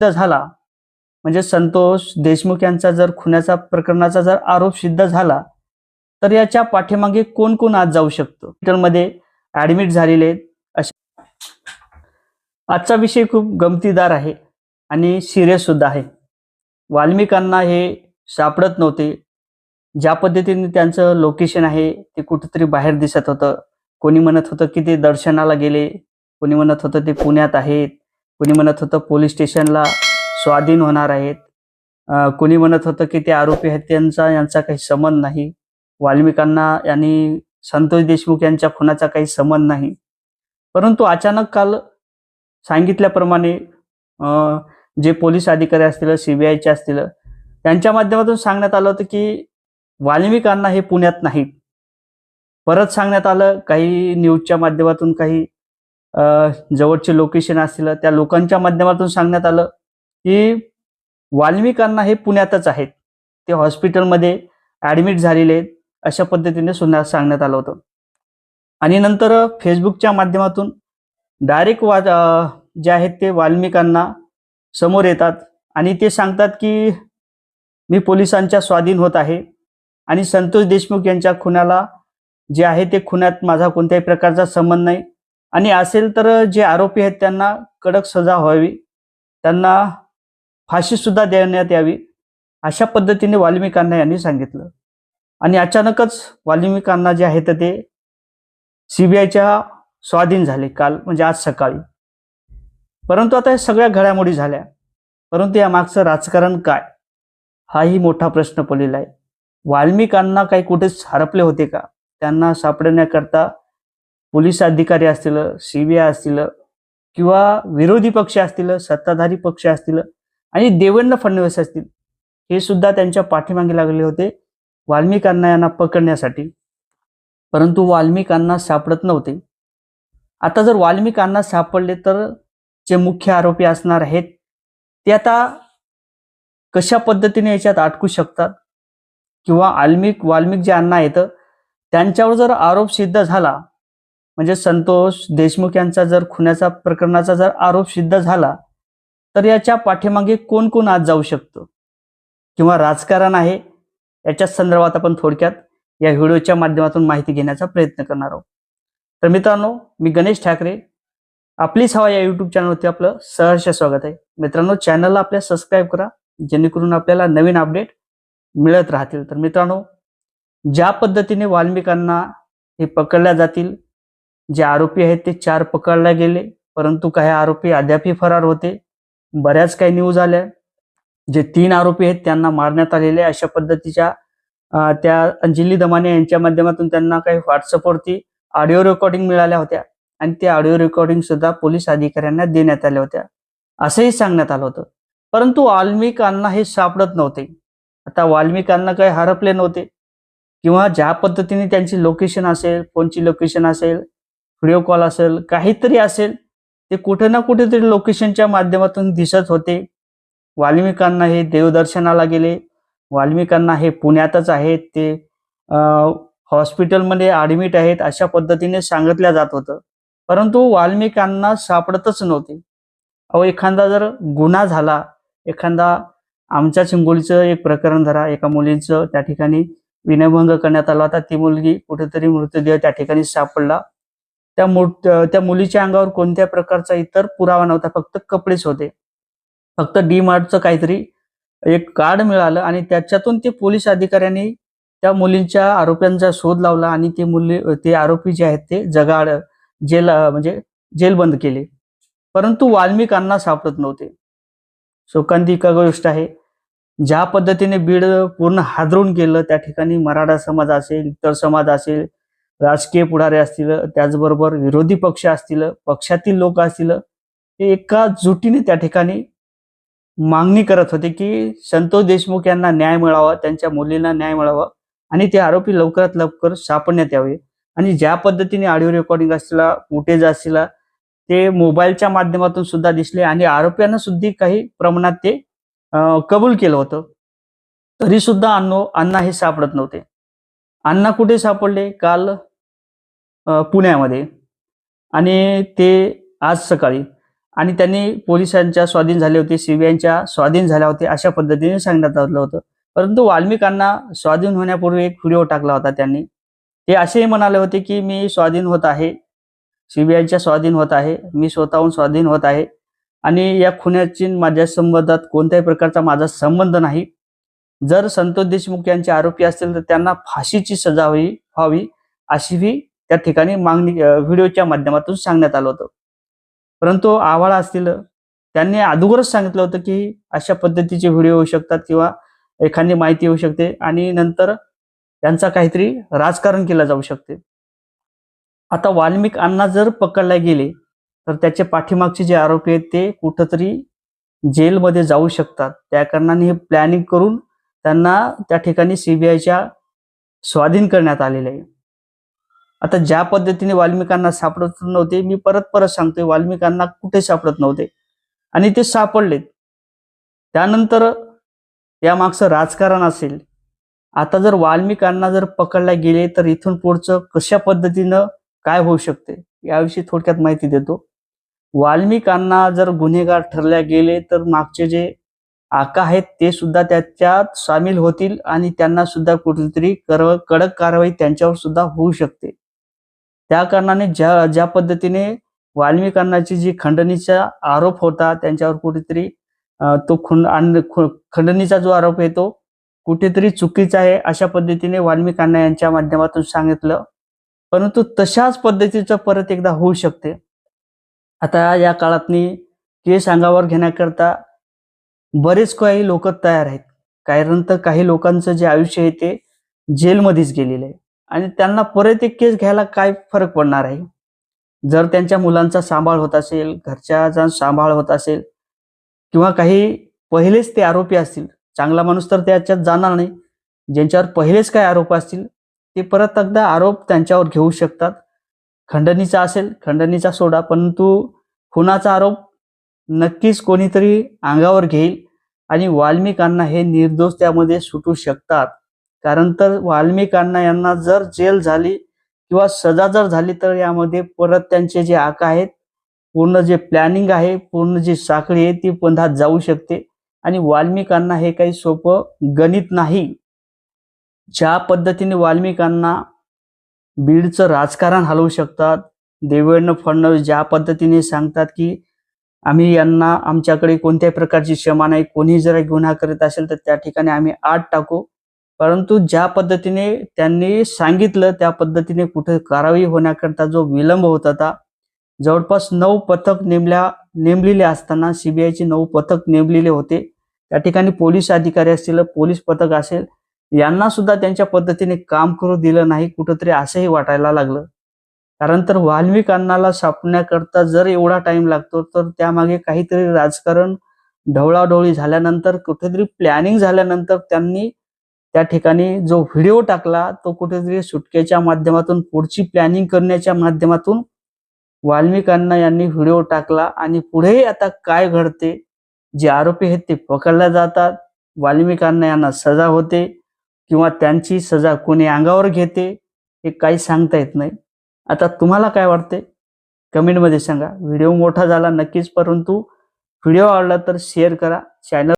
सिद्ध झाला. म्हणजे संतोष देशमुख यांचा जर खुन्याचा प्रकरणाचा जर आरोप सिद्ध झाला तर याच्या पाठीमागे कोण कोण आज जाऊ शकतो? हॉस्पिटलमध्ये ऍडमिट झालेले आहेत आजचा विषय खूप गमतीदार आहे आणि सिरियस सुद्धा आहे. वाल्मिकांना हे सापडत नव्हते. ज्या पद्धतीने त्यांचं लोकेशन आहे ते कुठेतरी बाहेर दिसत होतं. कोणी म्हणत होतं की ते दर्शनाला गेले कोणी म्हणत होतं ते पुण्यात आहेत. कुणी म्हणत होतं पोलीस स्टेशनला स्वाधीन होणार आहेत. कुणी म्हणत होतं की ते आरोपी आहेत त्यांचा यांचा काही संबंध नाही. वाल्मिकांना आणि संतोष देशमुख यांच्या खुनाचा काही संबंध नाही. परंतु अचानक काल सांगितल्याप्रमाणे जे पोलीस अधिकारी असतील सीबीआयचे असतील त्यांच्या माध्यमातून सांगण्यात आलं होतं की वाल्मिकांना हे पुण्यात नाहीत. परत सांगण्यात आलं काही न्यूजच्या माध्यमातून काही जवळचे लोकेशन असतील त्या लोकांच्या माध्यमातून सांगण्यात आलं की वाल्मिकांना हे पुण्यातच आहेत. ते हॉस्पिटलमध्ये ॲडमिट झालेले आहेत अशा पद्धतीने सुद्धा सांगण्यात आलं होतं. आणि नंतर फेसबुकच्या माध्यमातून डायरेक्ट वा जे आहेत ते वाल्मिकांना समोर येतात आणि ते सांगतात की मी पोलिसांच्या स्वाधीन होत आहे आणि संतोष देशमुख यांच्या खुनाला जे आहे ते खुनात माझा कोणत्याही प्रकारचा संबंध नाही. आणि असेल तर जे आरोपी आहेत त्यांना कडक सजा व्हावी. त्यांना फाशी सुद्धा देण्यात यावी. अशा पद्धतीने वाल्मिकांना यांनी सांगितलं. आणि अचानकच वाल्मिकांना जे आहेत ते सीबीआयच्या स्वाधीन झाले काल म्हणजे आज सकाळी. परंतु आता या सगळ्या घडामोडी झाल्या. परंतु या मागचं राजकारण काय? हाही मोठा प्रश्न पडलेला आहे. वाल्मिकांना काही कुठेच हरपले होते का? त्यांना सापडण्याकरता पोलीस अधिकारी असतील सीबीआय असतील किंवा विरोधी पक्ष असतील सत्ताधारी पक्ष असतील आणि देवेंद्र फडणवीस असतील हे सुद्धा त्यांच्या पाठीमागे लागले होते वाल्मिकांना यांना पकडण्यासाठी. परंतु वाल्मिकांना सापडत नव्हते. आता जर वाल्मिकांना सापडले तर जे मुख्य आरोपी असणार आहेत ते आता कशा पद्धतीने याच्यात अटकू शकतात? किंवा आल्मिक वाल्मिक जे अण्णा आहेत त्यांच्यावर जर आरोप सिद्ध झाला म्हणजे संतोष देशमुख यांचा जर खुन्याचा प्रकरणाचा जर आरोप सिद्ध झाला तर याच्या पाठीमागे कोण कोण आज जाऊ शकतो? किंवा राजकारण आहे? याच्या संदर्भात आपण थोडक्यात या व्हिडिओच्या माध्यमातून माहिती घेण्याचा प्रयत्न करणार आहोत. तर मित्रांनो मी गणेश ठाकरे. आपलीच हवा या युट्यूब चॅनलवरती आपलं सहर्ष स्वागत आहे. मित्रांनो चॅनलला आपल्या सबस्क्राईब करा जेणेकरून आपल्याला नवीन अपडेट मिळत राहतील. तर मित्रांनो ज्या पद्धतीने वाल्मिकांना हे पकडल्या जातील जे आरोपी आहेत ते चार पकडले गेले परंतु काही आरोपी अद्यापही फरार होते. बऱ्याच काही न्यूज आल्या. जे तीन आरोपी आहेत त्यांना मारण्यात आलेले अशा पद्धतीच्या त्या अंजली दमाने यांच्या माध्यमातून त्यांना काही व्हॉट्सअपवरती ऑडिओ रेकॉर्डिंग मिळाल्या होत्या आणि त्या ऑडिओ रेकॉर्डिंग सुद्धा पोलीस अधिकाऱ्यांना देण्यात आल्या होत्या. असंही सांगण्यात आलं होतं. परंतु वाल्मिकांना हे सापडत नव्हते. आता वाल्मिकांना काही हरपले नव्हते. किंवा ज्या पद्धतीने त्यांची लोकेशन असेल फोनची लोकेशन असेल व्हिडिओ कॉल असेल काहीतरी असेल ते कुठे ना कुठेतरी लोकेशनच्या माध्यमातून दिसत होते. वाल्मिकांना हे देवदर्शनाला गेले. वाल्मिकांना हे पुण्यातच आहेत ते हॉस्पिटलमध्ये ॲडमिट आहेत अशा पद्धतीने सांगितल्या जात होतं. परंतु वाल्मिकांना सापडतच नव्हते. अहो एखादा जर गुन्हा झाला एखादा आमच्या चिंगोलीचं एक प्रकरण धरा. एका मुलीचं त्या ठिकाणी विनयभंग करण्यात आला होता. ती मुलगी कुठेतरी मृतदेह त्या ठिकाणी सापडला. त्या मूर्त त्या मुलीच्या अंगावर कोणत्या प्रकारचा इतर पुरावा नव्हता फक्त कपडेच होते. फक्त डी मार्टचं काहीतरी एक कार्ड मिळालं आणि त्याच्यातून ते पोलीस अधिकाऱ्यांनी त्या मुलींच्या आरोप्यांचा शोध लावला आणि ते मुली ते आरोपी जे आहेत ते जगाड जेल म्हणजे जेलबंद केले. परंतु वाल्मिकांना सापडत नव्हते. शोकांतिक गोष्ट आहे. ज्या पद्धतीने बीड पूर्ण हादरून गेलं त्या ठिकाणी मराठा समाज असेल इतर समाज असेल राजकीय पुढारे असतील त्याचबरोबर विरोधी पक्ष असतील पक्षातील लोक असतील ते एका जुटीने त्या ठिकाणी मागणी करत होते की संतोष देशमुख यांना न्याय मिळावा त्यांच्या मुलींना न्याय मिळावा आणि ते आरोपी लवकरात लवकर सापडण्यात यावे. आणि ज्या पद्धतीने ऑडिओ रेकॉर्डिंग असतील फुटेज असतील ते मोबाईलच्या माध्यमातून सुद्धा दिसले आणि आरोपींना सुद्धा काही प्रमाणात ते कबूल केलं होतं. तरी सुद्धा अण्णो अण्णा हे सापडत नव्हते. अण्णा कुठे सापडले? काल पुण्यामध्ये. आणि ते आज सकाळी. आणि त्यांनी पोलिसांच्या स्वाधीन झाले होते सीबीआयच्या स्वाधीन झाल्या होते अशा पद्धतीने सांगण्यात आलं होतं. परंतु वाल्मिकांना स्वाधीन होण्यापूर्वी एक व्हिडिओ टाकला होता त्यांनी. ते असेही म्हणाले होते की मी स्वाधीन होत आहे. सीबीआयच्या स्वाधीन होत आहे. मी स्वतःहून स्वाधीन होत आहे. आणि या खुन्याची माझ्या संबंधात कोणत्याही प्रकारचा माझा संबंध नाही. जर संतोष देशमुख यांचे आरोपी असतील तर त्यांना फाशीची सजा होई व्हावी अशीही त्या ठिकाणी मागणी व्हिडिओच्या माध्यमातून सांगण्यात आलं होतं. परंतु आव्हाळा असतील त्यांनी अगोदरच सांगितलं होतं की अशा पद्धतीचे व्हिडिओ होऊ शकतात किंवा एखादी माहिती होऊ शकते आणि नंतर त्यांचा काहीतरी राजकारण केलं जाऊ शकते. आता वाल्मिक अण्णा जर पकडला गेले तर त्याचे पाठीमागचे जे आरोपी आहेत ते कुठंतरी जेलमध्ये जाऊ शकतात. त्या कारणाने हे प्लॅनिंग करून त्यांना त्या ठिकाणी सीबीआयच्या स्वाधीन करण्यात आलेले आहे. आता ज्या पद्धतीने वाल्मिकांना सापडत नव्हते मी परत परत सांगतोय वाल्मिकांना कुठे सापडत नव्हते. आणि ते सापडलेत. त्यानंतर या मागचं राजकारण असेल. आता जर वाल्मिकांना जर पकडला गेले तर इथून पुढचं कशा पद्धतीनं काय होऊ शकते याविषयी थोडक्यात माहिती देतो. वाल्मिकांना जर गुन्हेगार ठरल्या गेले तर मागचे जे आका आहेत ते सुद्धा त्याच्यात सामील होतील आणि त्यांना सुद्धा कुठेतरी कडक कारवाई त्यांच्यावर सुद्धा होऊ शकते. त्या कारणाने ज्या ज्या पद्धतीने वाल्मिकांनाची जी खंडणीचा आरोप होता त्यांच्यावर कुठेतरी तो खुंड खंडणीचा जो आरोप आहे तो कुठेतरी चुकीचा आहे अशा पद्धतीने वाल्मिकांना यांच्या माध्यमातून सांगितलं. परंतु तशाच पद्धतीचं परत एकदा होऊ शकते. आता या काळातनी केस अंगावर घेण्याकरता बरेच काही लोक तयार आहेत. कारण तर काही लोकांचं जे आयुष्य आहे ते जेलमध्येच गेलेलं आहे. आणि त्यांना परत एक केस घ्यायला काय फरक पडणार आहे? जर त्यांच्या मुलांचा सांभाळ होत असेल घरच्या सांभाळ होत असेल किंवा काही पहिलेच ते आरोपी असतील चांगला माणूस तर त्याच्यात जाणार नाही. ज्यांच्यावर पहिलेच काय आरोप असतील ते परत एकदा आरोप त्यांच्यावर घेऊ शकतात. खंडणीचा असेल खंडणीचा सोडा परंतु खुनाचा आरोप नक्कीच कोणीतरी अंगावर घेईल आणि वाल्मिकांना हे निर्दोष त्यामध्ये सुटू शकतात. कारण तर वाल्मिकांना यांना जर जेल झाली किंवा सजा जर झाली तर यामध्ये परत त्यांचे जे आक आहेत पूर्ण जे प्लॅनिंग आहे पूर्ण जी साखळी आहे ती पुन्हा जाऊ शकते. आणि वाल्मिकांना हे काही सोपं गणित नाही. ज्या पद्धतीने वाल्मिकांना बीडचं राजकारण हलवू शकतात देवेंद्र फडणवीस ज्या पद्धतीने सांगतात की आम्ही यांना आमच्याकडे कोणत्याही प्रकारची क्षमा नाही कोणी जर गुन्हा करीत असेल तर त्या ठिकाणी आम्ही आत टाकू. परंतु ज्या पद्धतीने त्यांनी सांगितलं त्या पद्धतीने कुठे कारवाई होण्याकरता जो विलंब होत होता जवळपास नऊ पथक नेमल्या नेमलेले असताना सीबीआयचे नऊ पथक नेमलेले होते. त्या ठिकाणी पोलीस अधिकारी असतील पोलीस पथक असेल यांना सुद्धा त्यांच्या पद्धतीने काम करू दिलं नाही कुठंतरी असंही वाटायला लागलं. कारण तर वाल्मिकांनाला सापण्याकरता जर एवढा टाइम लागतो तर त्यामागे काहीतरी राजकारण ढवळाढवळी झाल्यानंतर कुठेतरी प्लॅनिंग झाल्यानंतर त्यांनी त्या ठिकाणी जो व्हिडिओ टाकला तो कुठेतरी सुटकेच्या माध्यमातून पुढची प्लॅनिंग करण्याच्या माध्यमातून वाल्मिकांना यांनी व्हिडिओ टाकला आणि पुढेही आता काय घडते जे आरोपी आहेत ते पकडल्या जातात वाल्मिकांना यांना सजा होते किंवा त्यांची सजा कोणी अंगावर घेते हे काही सांगता येत नाही. आता तुम्हाला काय वाटते? कमेंटमध्ये सांगा. व्हिडिओ मोठा झाला नक्कीच परंतु व्हिडिओ आवडला तर शेअर करा. चॅनल